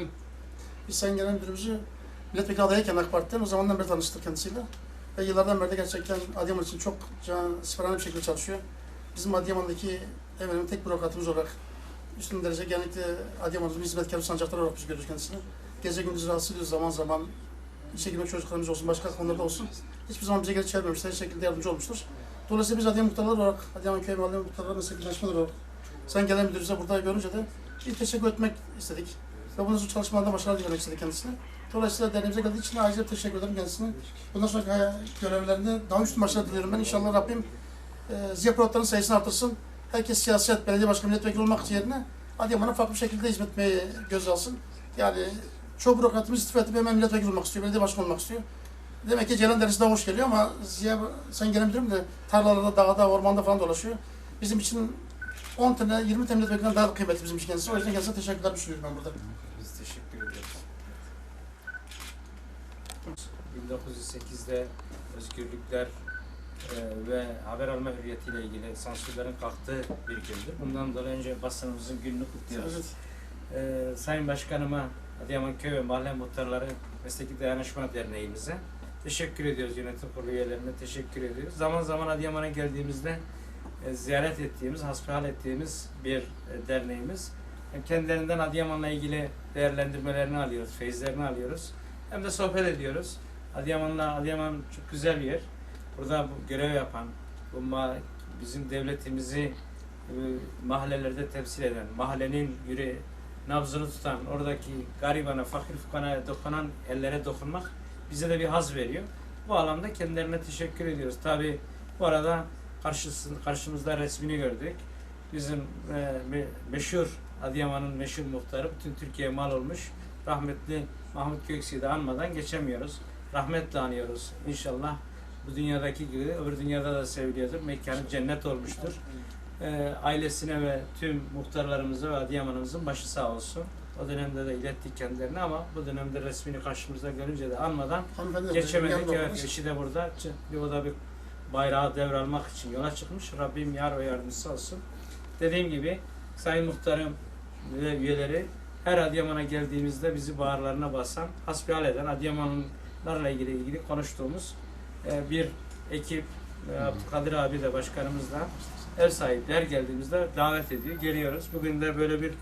Buyurun. Biz Sayın Genel Müdürümüzü milletvekili adayken AK Parti'den o zamandan beri tanıştık kendisiyle. Ve yıllardan beri de gerçekten Adıyaman için çok siperhane bir şekilde çalışıyor. Bizim Adıyaman'daki en tek bürokratımız olarak üstün derece genellikle Adıyaman'ın hizmetkar sancakları olarak biz görüyoruz kendisini. Gece gündüz rahatsız ediyoruz zaman zaman. İşe girmek çocuklarımız olsun, başka konularda olsun. Hiçbir zaman bize geri çevirmemişler, her şekilde yardımcı olmuştur. Dolayısıyla biz Adıyaman muhtarları olarak, Adıyaman köy mahalle muhtarları meslektaşları olarak Sayın Genel Müdürümüze burada görünce de bir teşekkür etmek istedik. İçin çalışmalarda başarılar dilemek istedik kendisine. Dolayısıyla derneğimize geldiği için ayrıca teşekkür ederim kendisine. Bundan sonraki hay- görevlerinde daha üstün başarılar diliyorum ben. İnşallah Rabbim e, ziya pilotların sayısını artırsın. Herkes siyaset, belediye başkanı, milletvekili olmak yerine Adıyaman'a farklı bir şekilde hizmet etmeyi göz alsın. Yani çoğu bürokratımız istifa edip hemen milletvekili olmak istiyor, belediye başkanı olmak istiyor. Demek ki Ceylan Deresi daha hoş geliyor ama Ziya, sen gelen müdürüm de tarlalarda, dağda, ormanda falan dolaşıyor. Bizim için 10 tane, 20 tane milletvekilinden daha kıymetli bizim için kendisi. O yüzden kendisine teşekkürler sunuyorum ben burada. Biz teşekkür ederiz. 1908'de özgürlükler e, ve haber alma hürriyetiyle ilgili sansürlerin kalktığı bir gündür. Bundan dolayı önce basınımızın gününü kutluyoruz. Evet. Ee, Sayın Başkanıma, Adıyaman Köy ve Mahalle Muhtarları Mesleki Dayanışma Derneğimize teşekkür ediyoruz. Yönetim kurulu üyelerine teşekkür ediyoruz. Zaman zaman Adıyaman'a geldiğimizde e, ziyaret ettiğimiz, hasbihal ettiğimiz bir e, derneğimiz. Hem kendilerinden Adıyaman'la ilgili değerlendirmelerini alıyoruz, feyizlerini alıyoruz. Hem de sohbet ediyoruz. Adıyaman'la, Adıyaman çok güzel bir yer. Burada bu görev yapan, bu bizim devletimizi e, mahallelerde temsil eden, mahallenin yüreği, nabzını tutan, oradaki garibana, fakir fukanaya dokunan ellere dokunmak bize de bir haz veriyor. Bu alanda kendilerine teşekkür ediyoruz. Tabi bu arada karşısı, karşımızda resmini gördük. Bizim e, me- meşhur Adıyaman'ın meşhur muhtarı bütün Türkiye'ye mal olmuş. Rahmetli Mahmut Göksu'yu da anmadan geçemiyoruz. Rahmetle anıyoruz. İnşallah bu dünyadaki gibi öbür dünyada da seviliyordur. Mekanı cennet olmuştur. E, ailesine ve tüm muhtarlarımıza ve Adıyaman'ımızın başı sağ olsun. O dönemde de ilettik kendilerine ama bu dönemde resmini karşımızda görünce de anmadan Hanımefendi geçemedik. Evet, eşi de burada. Bir o da bir bayrağı devralmak için yola çıkmış. Rabbim yar ve yardımcısı olsun. Dediğim gibi Sayın Muhtarım ve üyeleri her Adıyaman'a geldiğimizde bizi bağırlarına basan, hasbihal eden Adıyamanlarla ilgili ilgili konuştuğumuz e, bir ekip e, Abdülkadir abi de başkanımız da ev sahibi her geldiğimizde davet ediyor. Geliyoruz. Bugün de böyle bir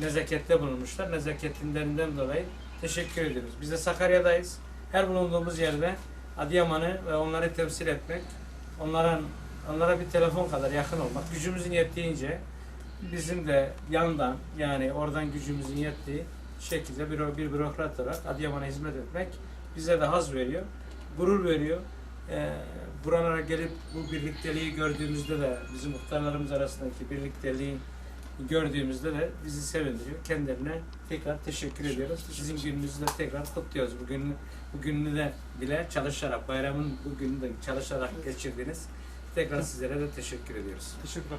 nezakette bulunmuşlar. Nezaketlerinden dolayı teşekkür ediyoruz. Biz de Sakarya'dayız. Her bulunduğumuz yerde Adıyaman'ı ve onları temsil etmek, onların onlara bir telefon kadar yakın olmak, gücümüzün yettiğince bizim de yandan yani oradan gücümüzün yettiği şekilde bir, bir bürokrat olarak Adıyaman'a hizmet etmek bize de haz veriyor, gurur veriyor. Ee, buralara gelip bu birlikteliği gördüğümüzde de bizim muhtarlarımız arasındaki birlikteliği gördüğümüzde de bizi sevindiriyor. Kendilerine tekrar teşekkür ediyoruz. Sizin gününüzü de tekrar kutluyoruz. Bugün bugününü de bile çalışarak, bayramın bugününü de çalışarak geçirdiniz. Tekrar sizlere de teşekkür ediyoruz. Teşekkürler.